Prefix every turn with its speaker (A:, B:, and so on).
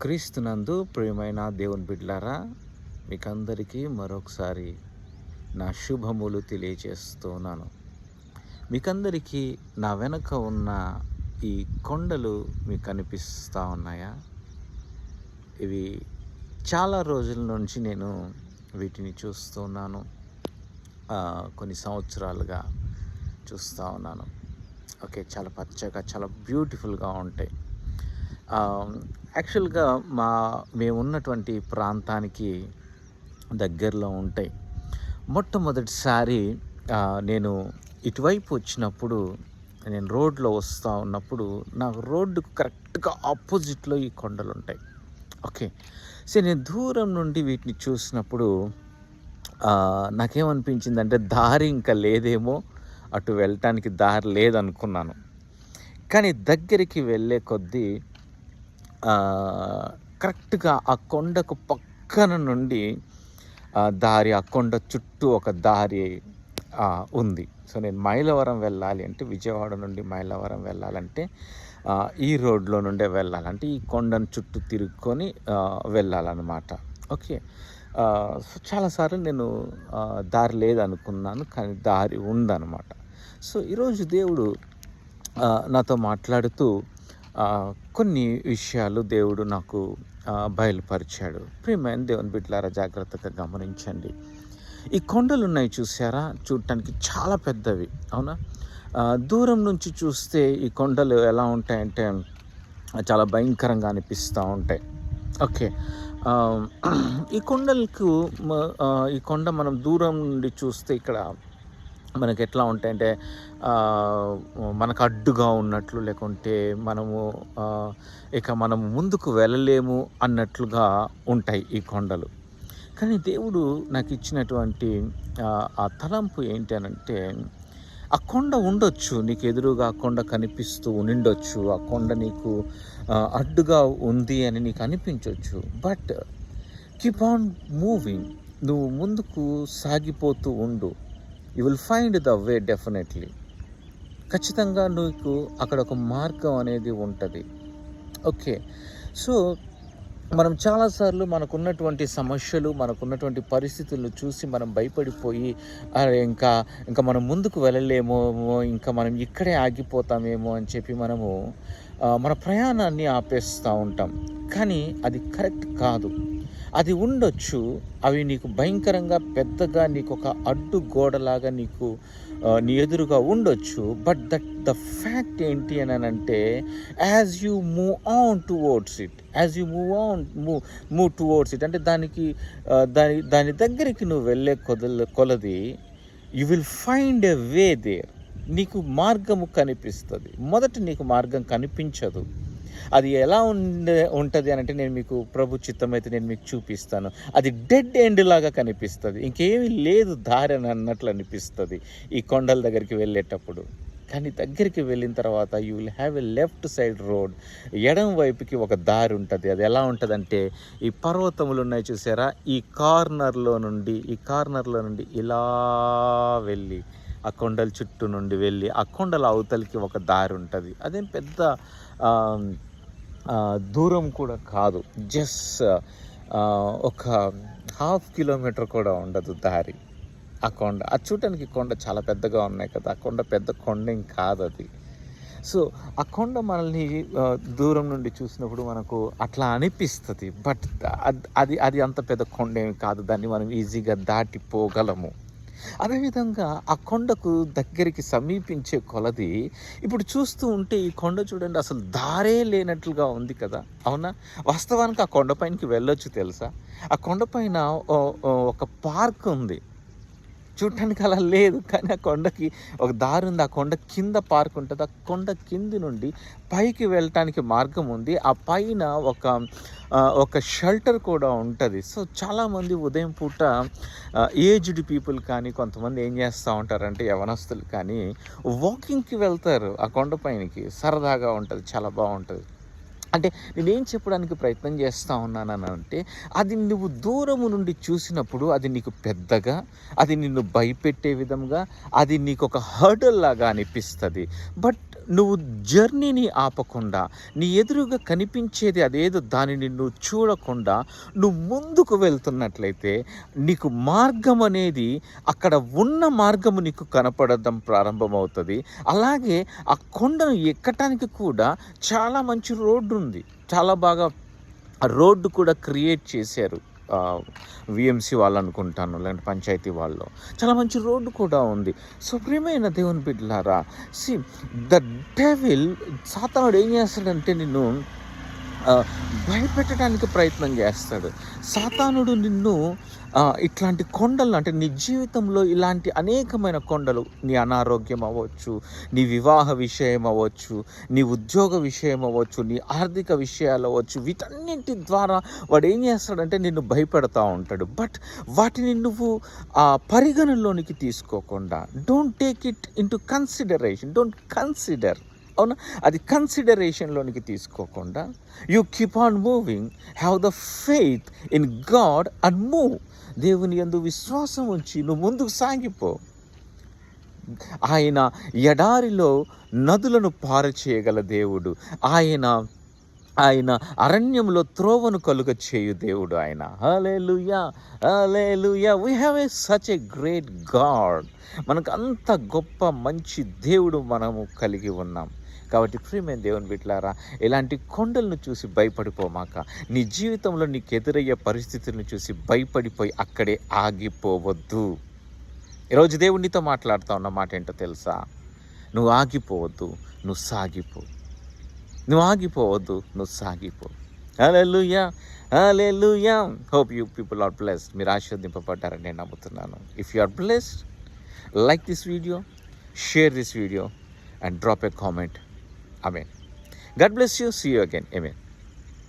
A: క్రీస్తునందు ప్రియమైన దేవుని బిడ్లారా మీకందరికీ మరొకసారి నా శుభములు తెలియజేస్తున్నాను మీకందరికీ నా వెనక ఉన్న ఈ కొండలు మీకు కనిపిస్తూ ఉన్నాయా? ఇవి చాలా రోజుల నుంచి నేను వీటిని చూస్తున్నాను. కొన్ని సంవత్సరాలుగా చూస్తూ ఉన్నాను. ఓకే చాలా పచ్చగా చాలా బ్యూటిఫుల్గా ఉంటాయి. యాక్చువల్గా మా మేము ఉన్నటువంటి ప్రాంతానికి దగ్గరలో ఉంటాయి. మొట్టమొదటిసారి నేను ఇటువైపు వచ్చినప్పుడు నేను రోడ్లో వస్తూ ఉన్నప్పుడు నాకు రోడ్డుకు కరెక్ట్గా ఆపోజిట్లో ఈ కొండలు ఉంటాయి ఓకే. సో నేను దూరం నుండి వీటిని చూసినప్పుడు ఆ, నాకేమనిపించింది అంటే దారి ఇంకా లేదేమో అటు వెళ్ళటానికి దారి లేదనుకున్నాను. కానీ దగ్గరికి వెళ్ళే కొద్దీ కరెక్ట్గా ఆ కొండకు పక్కన నుండి దారి ఆ కొండ చుట్టూ ఒక దారి ఉంది. సో నేను మైలవరం వెళ్ళాలి అంటే విజయవాడ నుండి మైలవరం వెళ్ళాలంటే ఈ రోడ్లో నుండే వెళ్ళాలంటే ఈ కొండను చుట్టూ తిరుక్కొని వెళ్ళాలన్నమాట. ఓకే? సో చాలాసార్లు నేను దారి లేదనుకున్నాను కానీ దారి ఉందన్నమాట. సో ఈరోజు దేవుడు నాతో మాట్లాడుతూ కొన్ని విషయాలు దేవుడు నాకు బయలుపరిచాడు. ప్రియమైన దేవుని బిడ్డలారా జాగ్రత్తగా గమనించండి. ఈ కొండలు ఉన్నాయి చూసారా చూడటానికి చాలా పెద్దవి అవునా? దూరం నుంచి చూస్తే ఈ కొండలు ఎలా ఉంటాయంటే చాలా భయంకరంగా అనిపిస్తూ ఉంటాయి. ఓకే. ఈ కొండలకు ఈ కొండ మనం దూరం నుండి చూస్తే ఇక్కడ మనకి ఎట్లా ఉంటాయంటే మనకు అడ్డుగా ఉన్నట్లు లేకుంటే మనము ఇక మనం ముందుకు వెళ్ళలేము అన్నట్లుగా ఉంటాయి ఈ కొండలు. కానీ దేవుడు నాకు ఇచ్చినటువంటి ఆ, తలంపు ఏంటి అని అంటే ఆ కొండ ఉండొచ్చు నీకు ఎదురుగా ఆ కొండ కనిపిస్తూ ఉండొచ్చు ఆ కొండ నీకు అడ్డుగా ఉంది అని నీకు అనిపించవచ్చు బట్ కీప్ ఆన్ మూవింగ్ నువ్వు ముందుకు సాగిపోతూ ఉండు. You will find the way definitely ఖచ్చితంగా నీకు అక్కడ ఒక మార్గం అనేది ఉంటుంది. ఓకే. సో మనం చాలాసార్లు మనకున్నటువంటి సమస్యలు మనకున్నటువంటి పరిస్థితులను చూసి మనం భయపడిపోయి అరే ఇంకా ఇంకా మనం ముందుకు వెళ్ళలేమో ఇంకా మనం ఇక్కడే ఆగిపోతామేమో అని చెప్పి మనము మన ప్రయాణాన్ని ఆపేస్తూ ఉంటాం. కానీ అది కరెక్ట్ కాదు. అది ఉండొచ్చు. అవి నీకు భయంకరంగా పెద్దగా నీకు ఒక అడ్డు గోడలాగా నీకు నీ ఎదురుగా ఉండొచ్చు. బట్ దట్ ద ఫ్యాక్ట్ ఏంటి అని అంటే as you move on towards it as you move on move move towards it అంటే దానికి దాని దాని దగ్గరికి నువ్వు వెళ్ళే కొదల కొలది you will find a way there నీకు మార్గము కనిపిస్తుంది. మొదట నీకు మార్గం కనిపించదు. అది ఎలా ఉండే ఉంటుంది అని అంటే నేను మీకు ప్రభు చిత్తమైతే నేను మీకు చూపిస్తాను. అది డెడ్ ఎండ్ లాగా కనిపిస్తుంది. ఇంకేమీ లేదు దారి అని అన్నట్లు అనిపిస్తుంది ఈ కొండల దగ్గరికి వెళ్ళేటప్పుడు. కానీ దగ్గరికి వెళ్ళిన తర్వాత you will have a left side road ఎడం వైపుకి ఒక దారి ఉంటుంది. అది ఎలా ఉంటుందంటే ఈ పర్వతములు ఉన్నాయి చూసారా? ఈ కార్నర్లో నుండి ఈ కార్నర్లో నుండి ఇలా వెళ్ళి ఆ కొండల చుట్టూ నుండి వెళ్ళి ఆ కొండల అవతలికి ఒక దారి ఉంటుంది. అదేం పెద్ద దూరం కూడా కాదు. జస్ట్ ఒక హాఫ్ కిలోమీటర్ కూడా ఉండదు దారి. ఆ కొండ అది చూడటానికి కొండ చాలా పెద్దగా ఉన్నాయి కదా ఆ కొండ పెద్ద కొండ ఏం కాదు అది. సో ఆ కొండ మనల్ని దూరం నుండి చూసినప్పుడు మనకు అట్లా అనిపిస్తుంది. బట్ అది అది అంత పెద్ద కొండ ఏమి కాదు. దాన్ని మనం ఈజీగా దాటిపోగలము. అదేవిధంగా ఆ కొండకు దగ్గరికి సమీపించే కొలది ఇప్పుడు చూస్తూ ఉంటే ఈ కొండ చూడండి అసలు దారే లేనట్లుగా ఉంది కదా. అవునా? వాస్తవానికి ఆ కొండపైనకి వెళ్ళొచ్చు తెలుసా? ఆ కొండపైన ఒక పార్క్ ఉంది. చూడటానికి అలా లేదు కానీ ఆ కొండకి ఒక దారి ఉంది. ఆ కొండ కింద పార్క్ ఉంటుంది. ఆ కొండ కింది నుండి పైకి వెళ్ళటానికి మార్గం ఉంది. ఆ పైన ఒక ఒక షెల్టర్ కూడా ఉంటుంది. సో చాలామంది ఉదయం పూట ఏజ్డ్ పీపుల్ కానీ కొంతమంది ఏం చేస్తూ ఉంటారంటే యవనస్తులు కానీ వాకింగ్కి వెళ్తారు. ఆ కొండపైనకి సరదాగా ఉంటుంది. చాలా బాగుంటుంది. అంటే నేనేం చెప్పడానికి ప్రయత్నం చేస్తూ ఉన్నానని అంటే అది నువ్వు దూరము నుండి చూసినప్పుడు అది నీకు పెద్దగా అది నిన్ను భయపెట్టే విధంగా అది నీకు ఒక హర్డల్ లాగా అనిపిస్తుంది. బట్ నువ్వు జర్నీని ఆపకుండా నీ ఎదురుగా కనిపించేది అదేదో దానిని నువ్వు చూడకుండా నువ్వు ముందుకు వెళ్తున్నట్లయితే నీకు మార్గం అనేది అక్కడ ఉన్న మార్గము నీకు కనపడడం ప్రారంభమవుతుంది. అలాగే ఆ కొండను ఎక్కటానికి కూడా చాలా మంచి రోడ్డు ఉంది చాలా బాగా రోడ్డు కూడా క్రియేట్ చేశారు. విఎంసీ వాళ్ళు అనుకుంటాను లేదంటే పంచాయతీ వాళ్ళు. చాలా మంచి రోడ్డు కూడా ఉంది. సో ప్రియమైన దేవుని బిడ్డలారా సి ద డెవిల్ సాతానుడు ఏం చేస్తాడంటే నిన్ను భయపెట్టడానికి ప్రయత్నం చేస్తాడు. సాతానుడు నిన్ను ఇట్లాంటి కొండలు అంటే నీ జీవితంలో ఇలాంటి అనేకమైన కొండలు నీ అనారోగ్యం అవ్వచ్చు నీ వివాహ విషయం అవ్వచ్చు నీ ఉద్యోగ విషయం అవ్వచ్చు నీ ఆర్థిక విషయాలు అవ్వచ్చు వీటన్నింటి ద్వారా వాడు ఏం చేస్తాడంటే నిన్ను భయపెడతా ఉంటాడు. బట్ వాటిని నువ్వు ఆ పరిగణలోనికి తీసుకోకుండా don't take it into consideration don't consider అవునా? అది కన్సిడరేషన్లోనికి తీసుకోకుండా you keep on moving have the faith in God and move దేవుని యందు విశ్వాసం ఉంచి నువ్వు ముందుకు సాగిపో. ఆయన ఎడారిలో నదులను పారచేయగల దేవుడు. ఆయన ఆయన అరణ్యంలో త్రోవను కలుగ చేయు దేవుడు ఆయన. Hallelujah hallelujah we have a such a great God మనకు అంత గొప్ప మంచి దేవుడు మనము కలిగి ఉన్నాం. కాబట్టి ప్రియమైన దేవుని బిడ్డలారా ఇలాంటి కొండలను చూసి భయపడిపోమాక నీ జీవితంలో నీకు ఎదురయ్యే పరిస్థితులను చూసి భయపడిపోయి అక్కడే ఆగిపోవద్దు. ఈరోజు దేవునితో మాట్లాడుతా ఉన్న మాట ఏంటో తెలుసా? నువ్వు ఆగిపోవద్దు నువ్వు సాగిపో. నువ్వు ఆగిపోవద్దు నువ్వు సాగిపో. Hallelujah hallelujah. Hope you people are blessed మీరు ఆశీర్వదింపబడ్డారని నేను నమ్ముతున్నాను. If you are blessed like this video share this video and drop a comment Amen. God bless you. See you again. Amen.